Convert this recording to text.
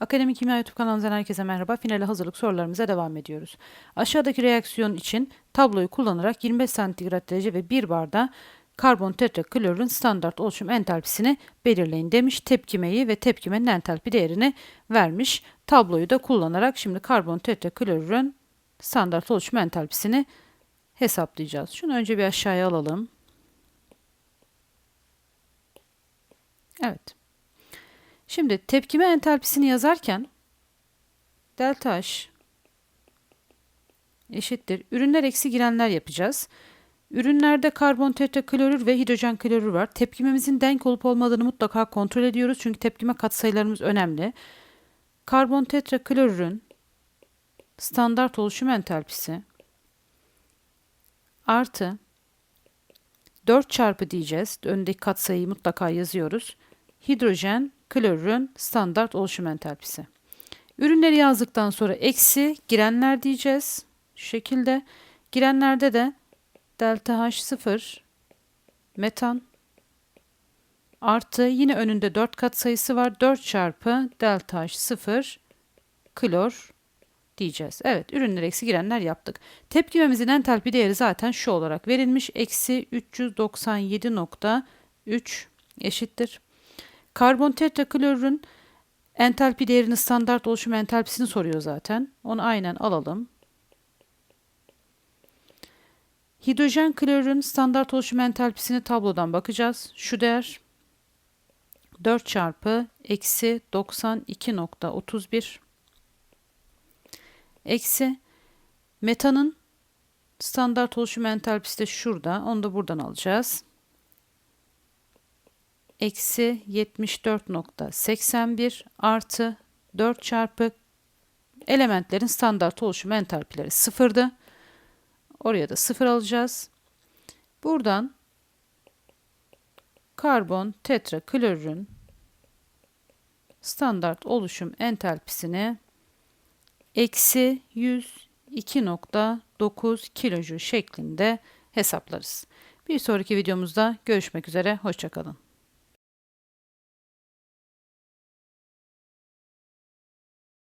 Akademik Kimya YouTube kanalımızdan herkese merhaba. Finale hazırlık sorularımıza devam ediyoruz. Aşağıdaki reaksiyon için tabloyu kullanarak 25 santigrat derece ve 1 barda karbon tetraklorürün standart oluşum entalpisini belirleyin demiş. Tepkimeyi ve tepkimenin entalpi değerini vermiş. Tabloyu da kullanarak şimdi karbon tetraklorürün standart oluşum entalpisini hesaplayacağız. Şunu önce bir aşağıya alalım. Evet. Şimdi tepkime entalpisini yazarken delta H eşittir. Ürünler eksi girenler yapacağız. Ürünlerde karbon tetraklorür ve hidrojen klorür var. Tepkimemizin denk olup olmadığını mutlaka kontrol ediyoruz. Çünkü tepkime katsayılarımız önemli. Karbon tetraklorürün standart oluşum entalpisi artı 4 çarpı diyeceğiz. Öndeki katsayıyı mutlaka yazıyoruz. Hidrojen klorürün standart oluşum entalpisi. Ürünleri yazdıktan sonra eksi girenler diyeceğiz. Şu şekilde. Girenlerde de delta H0 metan artı yine önünde 4 kat sayısı var. 4 çarpı delta H0 klor diyeceğiz. Evet ürünler eksi girenler yaptık. Tepkimemizin entalpi değeri zaten şu olarak verilmiş. Eksi 397.3 eşittir. Karbon tetraklorürün entalpi değerini standart oluşum entalpisini soruyor zaten. Onu aynen alalım. Hidrojen klorürün standart oluşum entalpisini tablodan bakacağız. Şu değer 4 çarpı eksi 92.31 eksi metanın standart oluşum entalpisi de şurada. Onu da buradan alacağız eksi 74.81 artı 4 çarpı elementlerin standart oluşum entalpileri sıfırdı. Oraya da sıfır alacağız. Buradan karbon tetraklorürün standart oluşum entalpisini eksi 102.9 kilojoule şeklinde hesaplarız. Bir sonraki videomuzda görüşmek üzere. Hoşçakalın.